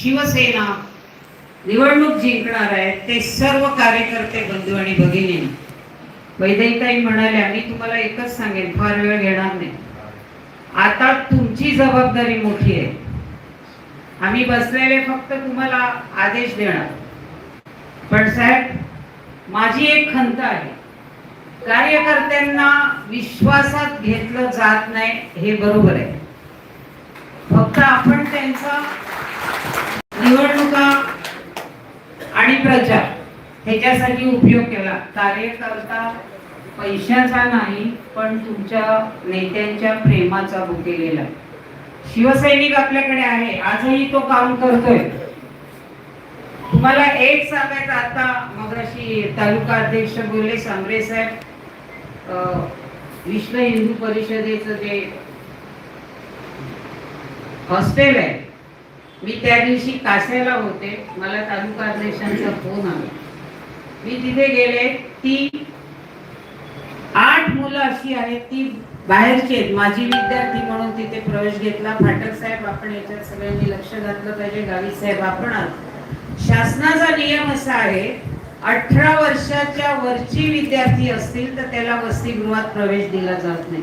शिवसेना निवडणूक जिंकणार आहे ते सर्व कार्यकर्ते बंधू आणि भगिनी. वैदयताई म्हणाल्या मी तुम्हाला एकच सांगेन फार वेळ घेणार नाही. आता तुमची जबाबदारी मोठी आहे. आम्ही बसलेले फक्त तुम्हाला आदेश देणार. पण साहेब माझी एक खंत आहे. कार्यकर्त्यांना विश्वासात घेतलं जात नाही हे बरोबर आहे. फक्त आपण त्यांचा निवडणुका आणि प्रचार ह्याच्यासाठी उपयोग केला. कार्यकर्ता पैशाचा नाही पण तुमच्या नेत्यांच्या प्रेमाचा भुकेलेला. शिवसैनिक आपल्याकडे आहे. आजही तो काम करतोय. तुम्हाला एक सांगायचं आता मगाशी तालुका अध्यक्ष बोलले सांबरे साहेब विश्व हिंदू परिषदेचं जे हॉस्टेल आहे मी त्या दिवशी कासेला होते. मला तालुका अध्यक्षांचा फोन आला. मी तिथे गेले. ती आठ मुलं अशी आहेत ती बाहेरची आहेत. माझी विद्यार्थी म्हणून तिथे प्रवेश घेतला. फाटक साहेब आपण याच्यात सगळ्यांनी लक्ष घातलं पाहिजे. गावी साहेब आपण शासनाचा नियम असा आहे अठरा वर्षाच्या वरची विद्यार्थी असतील तर त्याला वसतिगृहात प्रवेश दिला जात नाही.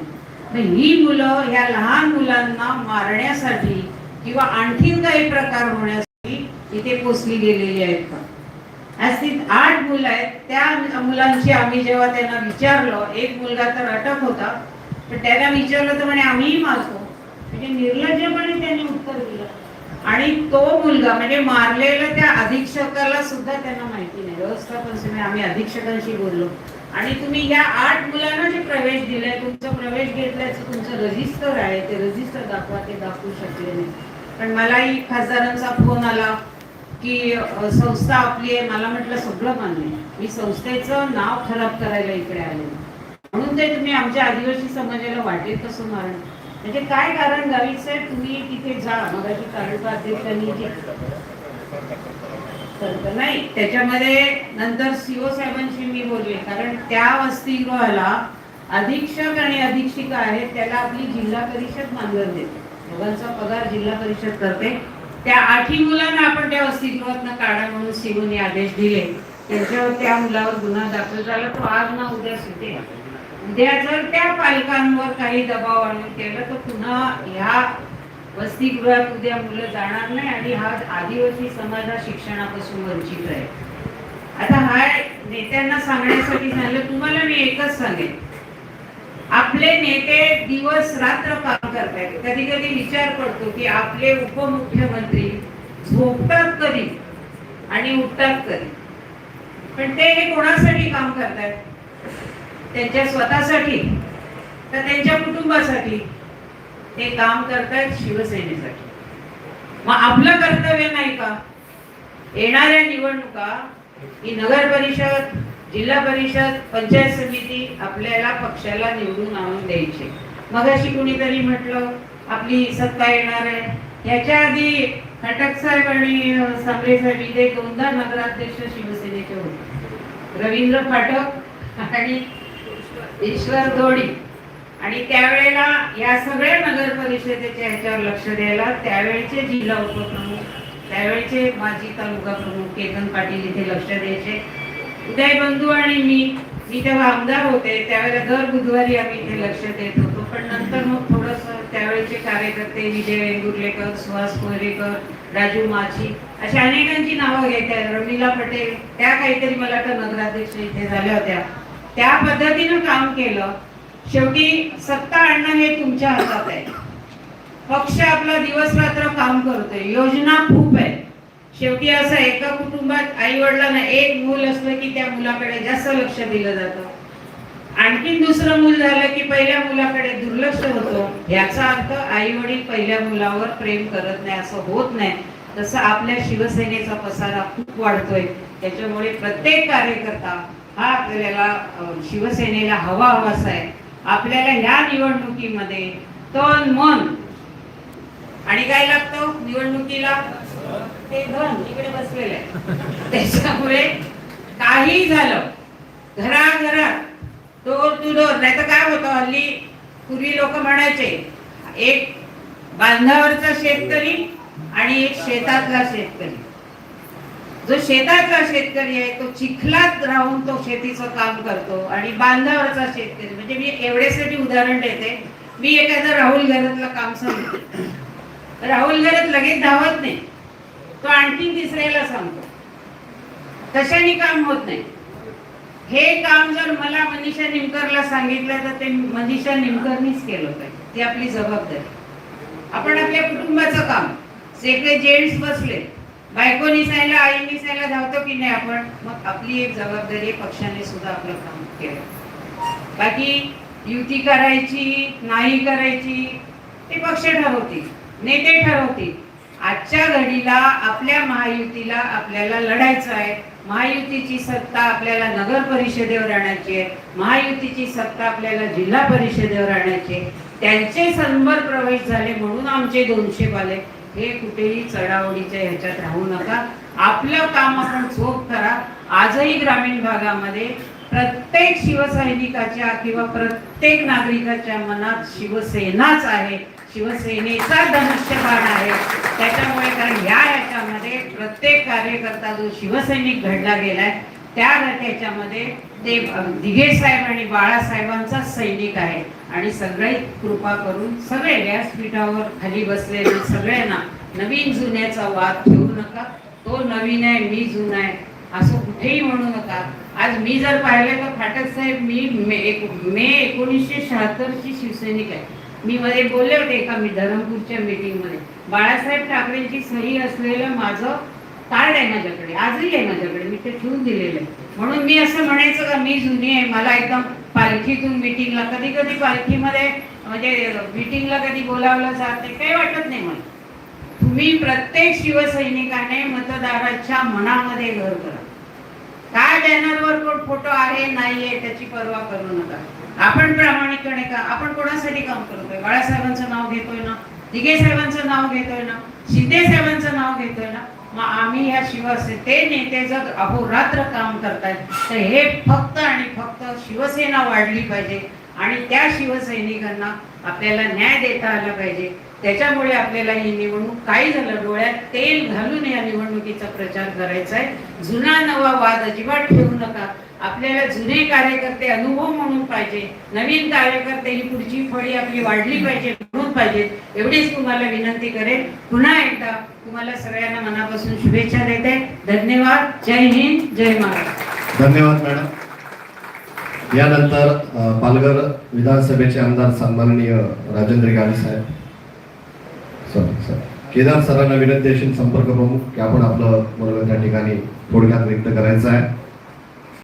तर ही मुलं ह्या लहान मुलांना मारण्यासाठी किंवा आणखीन काही प्रकार होण्यासाठी इथे पोचली गेलेली आहेत का? आज ती आठ मुलं आहेत. त्या मुलांची आम्ही जेव्हा त्यांना विचारलं एक मुलगा तर अटक होता पण त्यांना विचारलं तर म्हणे आम्हीही मारतो. म्हणजे निर्लज्जपणे त्यांनी उत्तर दिलं. आणि तो मुलगा म्हणजे मारलेला त्या अधीक्षकाला सुद्धा त्यांना माहिती नाही. व्यवस्थापन समिती आम्ही अधीक्षकांशी बोललो. आणि तुम्ही या आठ मुलांना जे प्रवेश दिलाय तुमचा प्रवेश घेतल्याचं तुमचं रजिस्टर आहे ते रजिस्टर दाखवा ते दाखवू शकले नाही. पण मलाही खासदारांचा फोन आला की संस्था आपली आहे. मला म्हटलं सगळं मान्य मी संस्थेचं नाव खराब करायला इकडे आले म्हणून ते तुम्ही आमच्या आदिवासी समाजाला वाटेल कसं मारण म्हणजे काय कारण गावित साहेब तुम्ही तिथे जा. मगाशी तालुका अध्यक्षांनी जे नाही त्याच्यामध्ये नंतर सीओ साहेबांशी मी बोलले. कारण त्या वसतिगृहाला अधीक्षक आणि अधीक्षिका आहेत त्याला आपली जिल्हा परिषद मानधन देते. दोघांचा पगार जिल्हा परिषद करते. त्या आठही मुलांना आपण त्या वसतिगृहातनं काढा म्हणून सीओने आदेश दिले. त्याच्यावर त्या मुलावर गुन्हा दाखल झाला. तो आज ना उद्या सुटे उद्या जर त्या पालकांवर काही दबाव आणून केलं तर पुन्हा ह्या वसतिगृहात उद्या मुलं जाणार नाही आणि हा आदिवासी समाज हा शिक्षणापासून वंचित आहे. आता हा नेत्यांना सांगण्यासाठी झालं तुम्हाला मी एकच सांगेन. आपले नेते दिवस रात्र पा करतायत. कधी कधी विचार पडतो की आपले उपमुख्यमंत्री झोपतात कधी आणि उठतात कधी? पण ते हे कोणासाठी काम करतात त्यांच्या स्वतःसाठी? तर त्यांच्या कुटुंबासाठी? ते काम करतायत शिवसेनेसाठी. मग आपलं कर्तव्य नाही का? येणाऱ्या निवडणुका ही नगर परिषद जिल्हा परिषद पंचायत समिती आपल्याला पक्षाला निवडून आणून द्यायचे. मगाशी कुणीतरी म्हटलं आपली सत्ता येणार आहे. याच्या आधी खटक साहेब आणि सांबरे साहेब इथे दोनदा नगराध्यक्ष शिवसेनेचे होते. रवींद्र फाटक आणि ईश्वर दोडी. आणि त्यावेळेला या सगळ्या नगर परिषदेच्या ह्याच्यावर लक्ष द्यायला त्यावेळेचे जिल्हा उपप्रमुख त्यावेळेचे माजी तालुका प्रमुख केतन पाटील इथे लक्ष द्यायचे. उदय बंधू आणि मी मी तेव्हा आमदार होते त्यावेळेला दर बुधवारी आम्ही इथे लक्ष देत होतो. पण नंतर मग थोडस त्यावेळेचे कार्यकर्ते विजय वेंगुर्लेकर सुहास कोरेकर राजू माची अशा अनेकांची नावं घेत्या रमीला पटेल त्या काहीतरी मला वाटतं नगराध्यक्ष इथे झाल्या होत्या. त्या पद्धतीनं काम केलं. शेवटी सत्ता आणणं हे तुमच्या हातात आहे. पक्ष आपला दिवस रात्र काम करतोय. योजना खूप आहे. शेवटी असं एका कुटुंबात आई वडिलांना एक मूल असलं की त्या मुलाकडे जास्त लक्ष दिलं जातं. आणखीन दुसरं मूल झालं की पहिल्या मुलाकडे दुर्लक्ष होतं. याचा अर्थ आई वडील पहिल्या मुलावर प्रेम करत नाही असं होत नाही. तसं आपल्या शिवसेनेचा पसारा खूप वाढतोय. त्याच्यामुळे प्रत्येक कार्यकर्ता हा आपल्याला शिवसेनेला हवा हवासा आहे. आपल्याला ह्या निवडणुकीमध्ये तन मन आणि काय लागतं? निवडणुकीला ते धन इकडे बसलेलं आहे. त्याच्यामुळे काही झालं घराघरात डोर टू डोर नाही तर काय होतं हल्ली पूर्वी लोक म्हणायचे एक बांधावरचा शेतकरी आणि एक शेतातला शेतकरी. जो शेतातला शेतकरी आहे तो चिखलात राहून तो शेतीचं काम करतो आणि बांधावरचा शेतकरी. म्हणजे मी एवढ्यासाठी उदाहरण देते. मी एखादं राहुल घरातलं काम सांगतो. राहुल घरात लगेच धावत नाही. तो आणखी तिसऱ्याला सांगतो. तशाने काम होत नाही. हे काम जर मला मनीषा निमकरला सांगितलं तर ते मनीषा निमकरनीच केलं पाहिजे ती आपली जबाबदारी. आपण आपल्या कुटुंबाचं काम. सगळे जेंट्स बसले बायकोनी निसायला आई निसायला धावतो की नाही आपण मग आपली एक जबाबदारी पक्षाने सुद्धा आपलं काम केलं. बाकी युती करायची नाही करायची ते पक्ष ठरवतील नेते ठरवतील. आजच्या घडीला आपल्या महायुतीला आपल्याला लढायचं आहे. महायुतीची सत्ता आपल्याला नगर परिषदेवर आणायची आहे. महायुतीची सत्ता आपल्याला जिल्हा परिषदेवर आणायची आहे. त्यांचे संभर प्रवेश झाले म्हणून आमचे दोनशे पाले हे कुठेही चढावडीच्या ह्याच्यात राहू नका. आपलं काम आपण चोख करा. आजही ग्रामीण भागामध्ये प्रत्येक शिवसैनिकाच्या किंवा प्रत्येक नागरिकाच्या मनात शिवसेनाच आहे. शिवसेनेचा धनुष्यबाण आहे. त्याच्यामुळे कारण या याच्यामध्ये प्रत्येक कार्यकर्ता जो शिवसैनिक घडला गेलाय त्या त्याच्यामध्ये ते दिघे साहेब आणि बाळासाहेबांचा सैनिक आहे. आणि सगळे कृपा करून सगळे व्यासपीठावर खाली बसलेले सगळ्यांना नवीन जुन्याचा वाद ठेवू नका. तो नवीन आहे मी जुना आहे असं कुठेही म्हणू नका. आज मी जर पाहिलं तर फाटक साहेब मी मे एक- मे एकोणीसशे शहात्तरची शिवसैनिक आहे. मी मध्ये बोलले होते एका मी धरमपूरच्या मीटिंगमध्ये. बाळासाहेब ठाकरेंची सही असलेलं माझं कार्ड आहे माझ्याकडे आजही आहे माझ्याकडे मी ते ठेवून दिलेलं आहे. म्हणून मी असं म्हणायचं का मी जुनी आहे मला एकदम पालखीतून मीटिंगला कधी कधी पालखीमध्ये म्हणजे मीटिंगला कधी बोलावलं जात नाही काही वाटत नाही मला. तुम्ही प्रत्येक शिवसैनिकाने मतदाराच्या मनामध्ये घर करा. काय बॅनरवर कोण फोटो आहे नाहीये त्याची पर्वा करू नका. आपण प्रामाणिकपणे का आपण कोणासाठी काम करतोय? बाळासाहेबांचं नाव घेतोय ना? दिघे साहेबांचं नाव घेतोय ना? शिंदे साहेबांचं नाव घेतोय ना? मग आम्ही ह्या शिवसेने नेते जर अहोरात्र काम करतायत. तर हे फक्त आणि फक्त शिवसेना वाढली पाहिजे आणि त्या शिवसैनिकांना आपल्याला न्याय देता आला पाहिजे. त्याच्यामुळे आपल्याला ही निवडणूक काही झालं डोळ्यात तेल घालून या निवडणुकीचा प्रचार करायचा आहे जुना नवा वाद अजिबात ठेवू नका. आपल्याला जुने कार्यकर्ते अनुभव म्हणून पाहिजे. नवीन कार्यकर्ते ही पुढची फळी आपली वाढली पाहिजे म्हणून पाहिजे. एवढीच तुम्हाला विनंती करेन. पुन्हा एकदा तुम्हाला सगळ्यांना मनापासून शुभेच्छा देते. धन्यवाद. जय हिंद. जय महाराष्ट्र. धन्यवाद मॅडम. यानंतर पालघर विधानसभेचे आमदार सन्माननीय राजेंद्र गावी साहेब. सॉरी सर केदार सरांना विनंती असेल संपर्क प्रमुख की आपण आपलं मनोगत त्या ठिकाणी थोडक्यात व्यक्त करायचं आहे.